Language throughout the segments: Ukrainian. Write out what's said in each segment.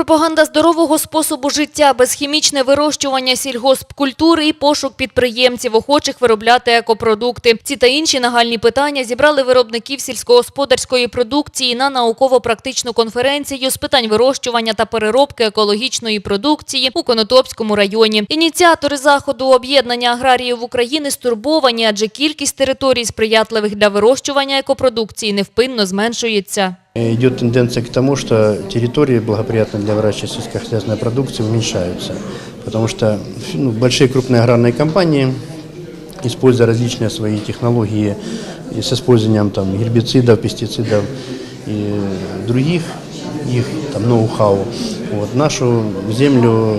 Пропаганда здорового способу життя, безхімічне вирощування сільгоспкультури і пошук підприємців, охочих виробляти екопродукти. Ці та інші нагальні питання зібрали виробників сільськогосподарської продукції на науково-практичну конференцію з питань вирощування та переробки екологічної продукції у Конотопському районі. Ініціатори заходу об'єднання аграріїв України стурбовані, адже кількість територій, сприятливих для вирощування екопродукції, невпинно зменшується. Идет тенденция к тому, что территории, благоприятные для выращивания сельскохозяйственной продукции, уменьшаются. Потому что ну, большие крупные аграрные компании, используя различные свои технологии и с использованием там, гербицидов, пестицидов и других их там, ноу-хау, вот, нашу землю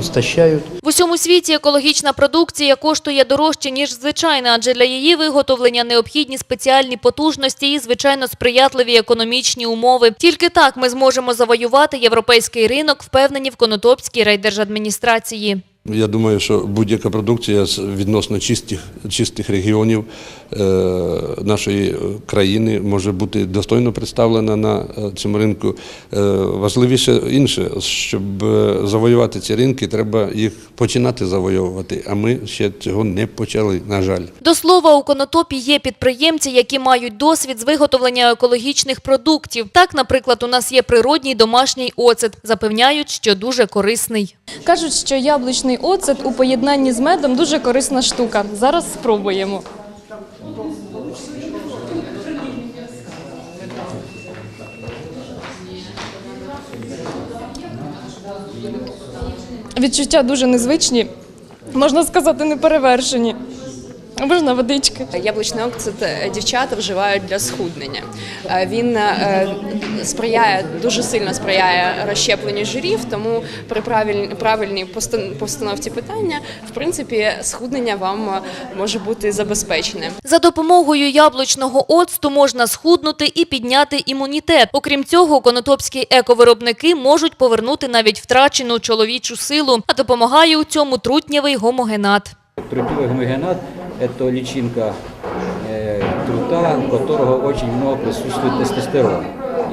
истощают. В усьому світі екологічна продукція коштує дорожче, ніж звичайна, адже для її виготовлення необхідні спеціальні потужності і, звичайно, сприятливі економічні умови. Тільки так ми зможемо завоювати європейський ринок, впевнені в Конотопській райдержадміністрації. Я думаю, що будь-яка продукція з відносно чистих, чистих регіонів е, нашої країни може бути достойно представлена на е, цьому ринку. Е, важливіше інше, щоб е, завоювати ці ринки, треба їх починати завоювати, а ми ще цього не почали, на жаль. До слова, у Конотопі є підприємці, які мають досвід з виготовлення екологічних продуктів. Так, наприклад, у нас є природній домашній оцет. Запевняють, що дуже корисний. Кажуть, що яблучний оцет у поєднанні з медом дуже корисна штука. Зараз спробуємо. Відчуття дуже незвичні, можна сказати, неперевершені. Можна водички. Яблучний оцет е, дівчата вживають для схуднення. Е, Він е, сприяє дуже сильно сприяє розщепленню жирів, тому при правильній постановці питання, в принципі, схуднення вам може бути забезпечене. За допомогою яблучного оцту можна схуднути і підняти імунітет. Окрім цього, конотопські ековиробники можуть повернути навіть втрачену чоловічу силу, а допомагає у цьому трутнєвий гомогенат. Трутовый гомогенат – это личинка э, трута, у которого очень много присутствует тестостерон.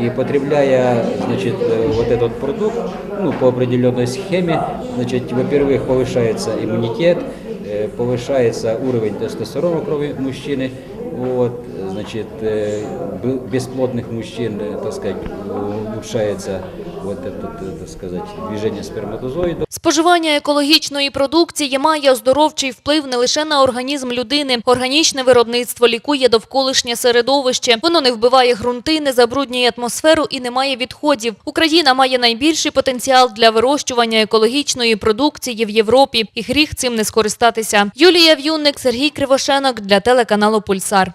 И потребляя значит, э, вот этот продукт ну, по определенной схеме, значит, во-первых, повышается иммунитет, э, повышается уровень тестостерона в крови мужчины, вот, значит, э, б- бесплодных мужчин, э, так сказать, улучшается вот это, э, так сказать, движение сперматозоидов. Споживання екологічної продукції має оздоровчий вплив не лише на організм людини. Органічне виробництво лікує довколишнє середовище. Воно не вбиває ґрунти, не забруднює атмосферу і не має відходів. Україна має найбільший потенціал для вирощування екологічної продукції в Європі. І гріх цим не скористатися. Юлія В'юнник, Сергій Кривошенок для телеканалу Пульсар.